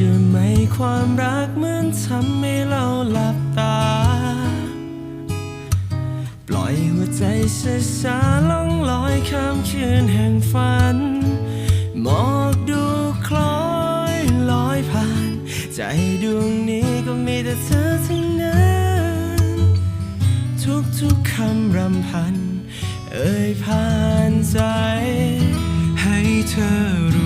จะไม่ความรักเหมือนทำให้เราหลับตา ปล่อยหัวใจช้าๆล่องลอยข้ามคืนแห่งฝันหมอกดูคล้อยลอยผ่าน ใจดวงนี้ก็มีแต่เธอทั้งนั้น ทุกๆคำรำพัน เอ่ยผ่านใจ ให้เธอรู้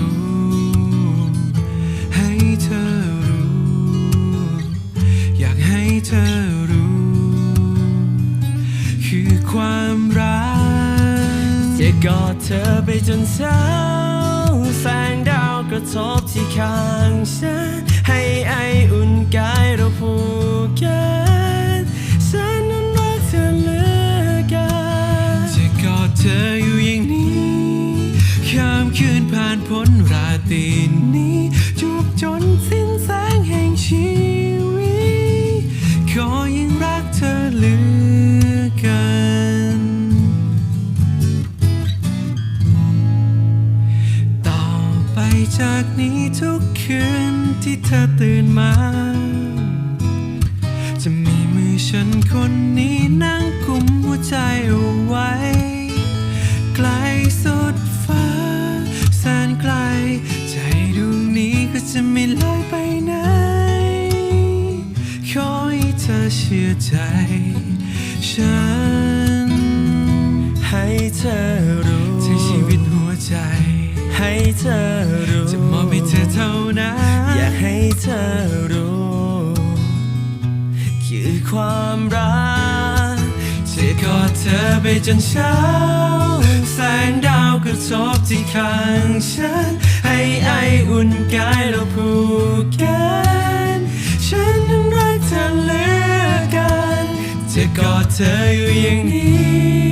ความรักจะกอดเธอไปจนเช้าแสงดาวกระทบที่ข้างฉัน ให้ไออุ่นกายเราผูกกันฉันนั้นรักเธอเหลือเกินจะกอดเธออยู่อย่างนี้ข้ามคืนผ่านพ้นราตรีนี้ จากนี้ทุกคืนที่เธอตื่นมา จะมีมือฉันคนนี้นั่งกุมหัวใจเอาไว้ ไกลสุดฟ้า แสนไกล ใจดวงนี้ก็จะไม่ลอยไปไหน ขอให้เธอเชื่อใจฉัน ให้เธอรู้ทั้ชีวิตหัวใจให้เธอ ธอเท่านั้น อยากให้เธอรู้ คือความรักจะกอดเธอไปจนเช้า แสงดาวกระทบที่ข้างฉัน ให้ไออุ่นกายเราผูกกันฉันนั้นรักเธอเหลือกันจะกอดเธออยู่อย่างนี้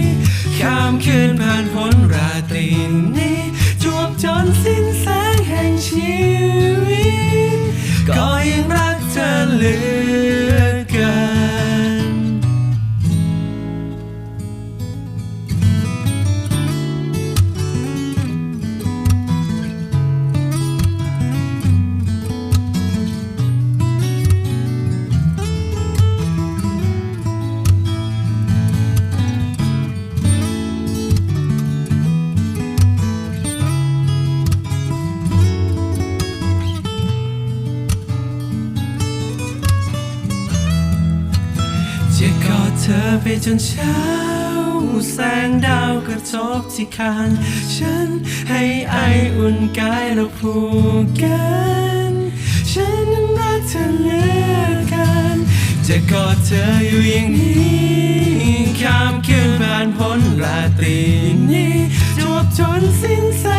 ข้ามคืนผ่าน ต จะกอดเธอไปจนเช้า แสงดาวกระทบที่คางฉันให้ไออุ่นกายเราผูกกัน ฉันนั้นรักเธอเหลือเกันจะกอดเธออยู่อย่างนี้ข้ามคืนผ่านพ้นราตรีนี้จวบจนสิ้นแสงแห่งชี